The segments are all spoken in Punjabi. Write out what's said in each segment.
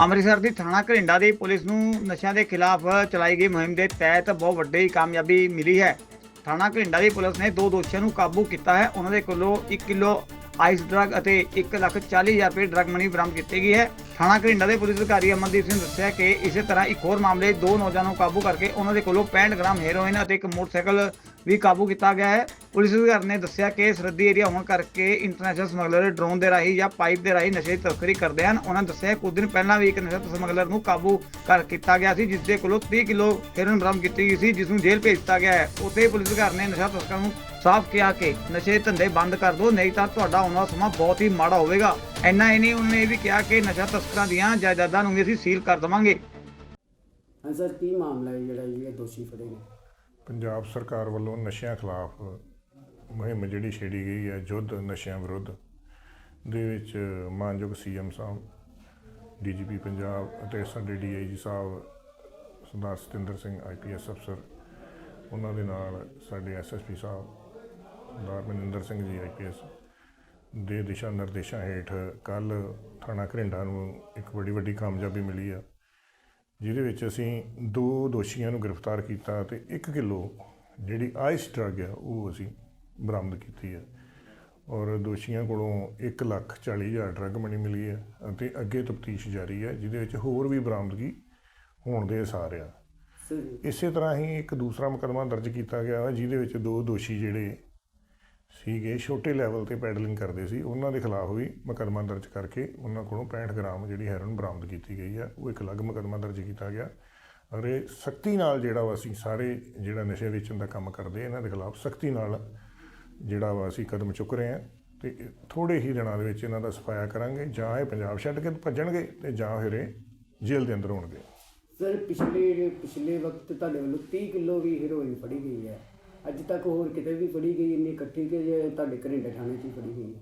ਅੰਮ੍ਰਿਤਸਰ ਦੀ ਥਾਣਾ ਘਰਿੰਡਾ ਦੀ ਪੁਲਿਸ ਨੂੰ ਨਸ਼ਿਆਂ ਦੇ ਖਿਲਾਫ ਚਲਾਈ ਗਈ ਮੁਹਿੰਮ ਦੇ ਤਹਿਤ ਬਹੁਤ ਵੱਡੀ ਕਾਮਯਾਬੀ ਮਿਲੀ ਹੈ। ਥਾਣਾ ਘਰਿੰਡਾ ਦੀ ਪੁਲਿਸ ਨੇ ਦੋ ਦੋਸ਼ੀਆਂ ਨੂੰ ਕਾਬੂ ਕੀਤਾ ਹੈ। ਉਹਨਾਂ ਦੇ ਕੋਲੋਂ 1 ਕਿਲੋ ਆਈਸ ਡਰੱਗ ਅਤੇ 1,40,000 ਰੁਪਏ ਡਰੱਗ ਮਨੀ ਬਰਾਮਦ ਕੀਤੀ ਗਈ ਹੈ। ਥਾਣਾ ਘਰਿੰਡਾ ਦੇ ਪੁਲਿਸ ਅਧਿਕਾਰੀ ਅਮਨਦੀਪ ਸਿੰਘ ਦੱਸਿਆ ਕਿ ਇਸੇ ਤਰ੍ਹਾਂ ਇੱਕ ਹੋਰ ਮਾਮਲੇ ਦੋ ਨੌਜਵਾਨਾਂ ਨੂੰ ਕਾਬੂ ਕਰਕੇ ਉਹਨਾਂ ਦੇ ਕੋਲੋਂ 65 ਗ੍ਰਾਮ ਹੈਰੋਇਨ ਅਤੇ ਇੱਕ ਮੋਟਰਸਾਈਕਲ ਵੀ ਕਾਬੂ ਕੀਤਾ ਗਿਆ ਹੈ। ਪੁਲਿਸ ਅਧਿਕਾਰੀ ਨੇ ਦੱਸਿਆ ਕਿ ਸਰਹੱਦੀ ਏਰੀਆ ਹੋਣ ਕਰਕੇ ਇੰਟਰਨੈਸ਼ਨਲ ਸਮਗਲਰ ਡਰੋਨ ਦੇ ਰਾਹੀਂ ਜਾਂ ਪਾਈਪ ਦੇ ਰਾਹੀਂ ਨਸ਼ੇ ਦੀ ਤਸਕਰੀ ਕਰਦੇ ਹਨ। ਉਹਨਾਂ ਦੱਸਿਆ ਕੁਝ ਦਿਨ ਪਹਿਲਾਂ ਵੀ ਇੱਕ ਨਸ਼ਾ ਸਮਗਲਰ ਨੂੰ ਕਾਬੂ ਕਰ ਕੀਤਾ ਗਿਆ ਸੀ ਜਿਸ ਦੇ ਕੋਲੋਂ 30 ਕਿਲੋ ਹੈਰੋਇਨ ਬਰਾਮਦ ਕੀਤੀ ਗਈ ਸੀ ਜਿਸ ਨੂੰ ਜੇਲ੍ਹ ਭੇਜ ਦਿੱਤਾ ਗਿਆ ਹੈ। ਉੱਥੇ ਪੁਲਿਸ ਅਧਿਕਾਰੀ ਨੇ ਨਸ਼ਾ ਤਸਕਰਾਂ ਨੂੰ ਸਾਫ਼ ਕਿਹਾ ਕਿ ਨਸ਼ੇ ਧੰਦੇ ਬੰਦ ਕਰ ਦਿਓ, ਨਹੀਂ ਤਾਂ ਤੁਹਾਡਾ ਆਉਣ ਵਾਲਾ ਸਮਾਂ ਬਹੁਤ ਹੀ ਮਾੜਾ ਹੋਵੇਗਾ। ਇੰਨਾ ਹੀ ਨਹੀਂ, ਉਹਨੇ ਇਹ ਵੀ ਕਿਹਾ ਕਿ ਨਸ਼ਾ ਤਸਕਰਾਂ ਦੀਆਂ ਜਾਇਦਾਦਾਂ ਨੂੰ ਵੀ ਅਸੀਂ ਸੀਲ ਕਰ ਦੇਵਾਂਗੇ। ਹਾਂ ਸਰ, ਕੀ ਮਾਮਲਾ ਹੈ ਜਿਹੜਾ ਇਹ ਦੋਸ਼ੀ ਫੜੇ ਨੇ? ਪੰਜਾਬ ਸਰਕਾਰ ਵੱਲੋਂ ਨਸ਼ਿਆਂ ਖਿਲਾਫ ਮੁਹਿੰਮ ਜਿਹੜੀ ਛੇੜੀ ਗਈ ਹੈ, ਯੁੱਧ ਨਸ਼ਿਆਂ ਵਿਰੁੱਧ ਦੇ ਵਿੱਚ ਮਾਨਯੋਗ ਸੀਐਮ ਸਾਹਿਬ, ਡੀਜੀਪੀ ਪੰਜਾਬ ਅਤੇ ਸਾਡੇ ਡੀਆਈਜੀ ਸਾਹਿਬ ਸਰਦਾਰ ਸਤਿੰਦਰ ਸਿੰਘ ਆਈਪੀਐਸ ਅਫਸਰ, ਉਹਨਾਂ ਦੇ ਨਾਲ ਸਾਡੇ ਐਸਐਸਪੀ ਸਾਹਿਬ, ਸਰਦਾਰ ਮਨਿੰਦਰ ਸਿੰਘ ਜੀ ਆਈਪੀਐਸ ਦੇ ਦਿਸ਼ਾ ਨਿਰਦੇਸ਼ਾਂ ਹੇਠ ਕੱਲ ਥਾਣਾ ਘਰਿੰਡਾ ਨੂੰ ਇੱਕ ਬੜੀ ਵੱਡੀ ਕਾਮਯਾਬੀ ਮਿਲੀ ਆ। ਜਿਹਦੇ ਵਿੱਚ ਅਸੀਂ ਦੋ ਦੋਸ਼ੀਆਂ ਨੂੰ ਗ੍ਰਿਫਤਾਰ ਕੀਤਾ ਤੇ 1 ਕਿਲੋ ਜਿਹੜੀ ਆਈਸ ਡਰੱਗ ਆ ਉਹ ਅਸੀਂ ਬਰਾਮਦ ਕੀਤੀ ਹੈ ਔਰ ਦੋਸ਼ੀਆਂ ਕੋਲੋਂ 1 ਲੱਖ 40 ਹਜ਼ਾਰ ਡਰੱਗ ਮਨੀ ਮਿਲੀ ਹੈ ਅਤੇ ਅੱਗੇ ਤਫਤੀਸ਼ ਜਾਰੀ ਹੈ ਜਿਹਦੇ ਵਿੱਚ ਹੋਰ ਵੀ ਬਰਾਮਦਗੀ ਹੋਣ ਦੇ ਅਸਾਰ ਆ। ਸਰ ਇਸੇ ਤਰ੍ਹਾਂ ਹੀ ਇੱਕ ਦੂਸਰਾ ਮੁਕੱਦਮਾ ਦਰਜ ਕੀਤਾ ਗਿਆ ਹੈ ਜਿਹਦੇ ਵਿੱਚ ਦੋ ਦੋਸ਼ੀ ਜਿਹੜੇ ਸੀਗੇ, ਛੋਟੇ ਲੈਵਲ ਤੇ ਪੈਡਲਿੰਗ ਕਰਦੇ ਸੀ। ਉਹਨਾਂ ਦੇ ਖਿਲਾਫ ਵੀ ਮੁਕੱਦਮਾ ਦਰਜ ਕਰਕੇ ਉਹਨਾਂ ਕੋਲੋਂ 65 ਗ੍ਰਾਮ ਜਿਹੜੀ ਹੈਰੋਇਨ ਬਰਾਮਦ ਕੀਤੀ ਗਈ ਹੈ ਉਹ ਇੱਕ ਅਲੱਗ ਮੁਕੱਦਮਾ ਦਰਜ ਕੀਤਾ ਗਿਆ। ਔਰ ਇਹ ਸਖਤੀ ਨਾਲ ਜਿਹੜਾ ਵਾ ਅਸੀਂ ਸਾਰੇ ਜਿਹੜਾ ਨਸ਼ੇ ਵੇਚਣ ਦਾ ਕੰਮ ਕਰਦੇ ਇਹਨਾਂ ਦੇ ਖਿਲਾਫ ਸਖਤੀ ਨਾਲ ਜਿਹੜਾ ਵਾ ਅਸੀਂ ਕਦਮ ਚੁੱਕ ਰਹੇ ਹਾਂ ਤੇ ਥੋੜੇ ਹੀ ਦਿਨਾਂ ਦੇ ਵਿੱਚ ਇਹਨਾਂ ਦਾ ਸਫਾਇਆ ਕਰਾਂਗੇ, ਜਾਂ ਇਹ ਪੰਜਾਬ ਛੱਡ ਕੇ ਭੱਜਣਗੇ ਤੇ ਜਾਂ ਫਿਰ ਇਹ ਜੇਲ੍ਹ ਦੇ ਅੰਦਰ ਹੋਣਗੇ। ਸਰ, ਪਿਛਲੇ ਪਿਛਲੇ ਵਕਤ ਤੁਹਾਡੇ ਵੱਲੋਂ 30 ਕਿਲੋ ਵੀ ਹੈਰੋਇਨ ਫੜੀ ਗਈ ਹੈ। ਅੱਜ ਤੱਕ ਹੋਰ ਕਿਤੇ ਵੀ ਫੜੀ ਗਈ, ਇੰਨੀ ਇਕੱਠੀ ਕਿ ਜੇ ਤੁਹਾਡੇ ਘਰਿੰਡੇ ਥਾਣੇ 'ਚ ਹੀ ਫੜੀ ਗਈ ਹੈ।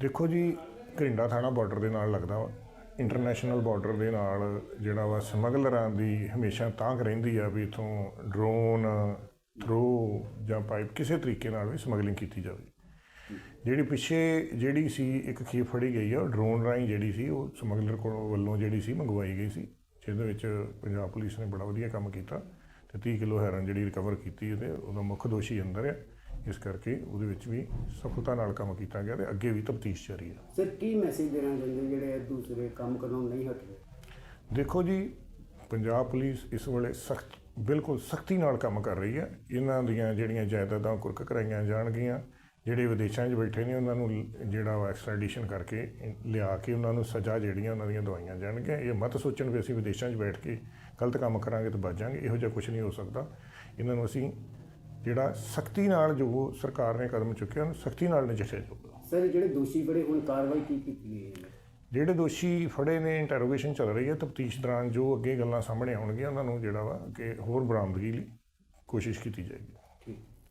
ਦੇਖੋ ਜੀ, ਘਰਿੰਡਾ ਥਾਣਾ ਬਾਰਡਰ ਦੇ ਨਾਲ ਲੱਗਦਾ ਵਾ। ਇੰਟਰਨੈਸ਼ਨਲ ਬਾਰਡਰ ਦੇ ਨਾਲ ਜਿਹੜਾ ਵਾ, ਸਮਗਲਰਾਂ ਦੀ ਹਮੇਸ਼ਾ ਤਾਂਘ ਰਹਿੰਦੀ ਆ ਵੀ ਇਥੋਂ ਡਰੋਨ ਥਰੂ ਜਾਂ ਪਾਈਪ ਕਿਸੇ ਤਰੀਕੇ ਨਾਲ ਵੀ ਸਮਗਲਿੰਗ ਕੀਤੀ ਜਾਵੇ। ਜਿਹੜੀ ਪਿੱਛੇ ਜਿਹੜੀ ਸੀ, ਇੱਕ ਖੀਰ ਫੜੀ ਗਈ ਆ, ਉਹ ਡਰੋਨ ਰਾਹੀਂ ਜਿਹੜੀ ਸੀ, ਉਹ ਸਮਗਲਰ ਕੋਲੋਂ ਵੱਲੋਂ ਜਿਹੜੀ ਸੀ, ਮੰਗਵਾਈ ਗਈ ਸੀ। ਜਿਹਦੇ ਵਿੱਚ ਪੰਜਾਬ ਪੁਲਿਸ ਨੇ ਬੜਾ ਵਧੀਆ ਕੰਮ ਕੀਤਾ। ਤੇ 30 ਕਿਲੋ ਹੈਰਨ ਜਿਹੜੀ ਰਿਕਵਰ ਕੀਤੀ ਤੇ ਉਹਦਾ ਮੁੱਖ ਦੋਸ਼ੀ ਅੰਦਰ ਹੈ। ਇਸ ਕਰਕੇ ਉਹਦੇ ਵਿੱਚ ਵੀ ਸਫਲਤਾ ਨਾਲ ਕੰਮ ਕੀਤਾ ਗਿਆ ਤੇ ਅੱਗੇ ਵੀ ਤਫਤੀਸ਼ ਜਾਰੀ ਹੈ। ਸਰ ਕੀ ਮੈਸੇਜ ਦੇਣਾ ਚਾਹੁੰਦੇ ਜਿਹੜੇ ਦੂਸਰੇ ਕੰਮ ਕਰਨੋਂ ਨਹੀਂ ਹਟ? ਰਹੇ ਦੇਖੋ ਜੀ ਪੰਜਾਬ ਪੁਲਿਸ ਇਸ ਵੇਲੇ ਸਖਤ ਬਿਲਕੁਲ ਸਖਤੀ ਨਾਲ ਕੰਮ ਕਰ ਰਹੀ ਹੈ। ਇਹਨਾਂ ਦੀਆਂ ਜਿਹੜੀਆਂ ਜਾਇਦਾਦਾਂ ਕੁਰਕ ਕਰਾਈਆਂ ਜਾਣਗੀਆਂ ਜਿਹੜੇ ਵਿਦੇਸ਼ਾਂ 'ਚ ਬੈਠੇ ਨੇ ਉਹਨਾਂ ਨੂੰ ਜਿਹੜਾ ਵਾ ਐਕਸਟ੍ਰੈਡੀਸ਼ਨ ਕਰਕੇ ਲਿਆ ਕੇ ਉਹਨਾਂ ਨੂੰ ਸਜ਼ਾ ਜਿਹੜੀਆਂ ਉਹਨਾਂ ਦੀਆਂ ਦਵਾਈਆਂ ਜਾਣਗੀਆਂ। ਇਹ ਮਤ ਸੋਚਣ ਵੀ ਅਸੀਂ ਵਿਦੇਸ਼ਾਂ 'ਚ ਬੈਠ ਕੇ ਗਲਤ ਕੰਮ ਕਰਾਂਗੇ ਤਾਂ ਬਚ ਜਾਾਂਗੇ ਇਹੋ ਜਿਹਾ ਕੁਝ ਨਹੀਂ ਹੋ ਸਕਦਾ। ਇਹਨਾਂ ਨੂੰ ਅਸੀਂ ਜਿਹੜਾ ਸਖਤੀ ਨਾਲ ਜੋ ਸਰਕਾਰ ਨੇ ਕਦਮ ਚੁੱਕਿਆ ਉਹਨੂੰ ਸਖਤੀ ਨਾਲ ਨਜਿੱਠਿਆ ਜਾਊਗਾ। ਸਰ ਜਿਹੜੇ ਦੋਸ਼ੀ ਫੜੇ ਹੁਣ ਕਾਰਵਾਈ ਕੀ ਕੀਤੀ ਗਈ ਹੈ? ਜਿਹੜੇ ਦੋਸ਼ੀ ਫੜੇ ਨੇ ਇੰਟਰੋਗੇਸ਼ਨ ਚੱਲ ਰਹੀ ਹੈ ਤਫਤੀਸ਼ ਦੌਰਾਨ ਜੋ ਅੱਗੇ ਗੱਲਾਂ ਸਾਹਮਣੇ ਆਉਣਗੀਆਂ ਉਹਨਾਂ ਨੂੰ ਜਿਹੜਾ ਵਾ ਕਿ ਹੋਰ ਬਰਾਮਦਗੀ ਲਈ ਕੋਸ਼ਿਸ਼ ਕੀਤੀ ਜਾਏਗੀ।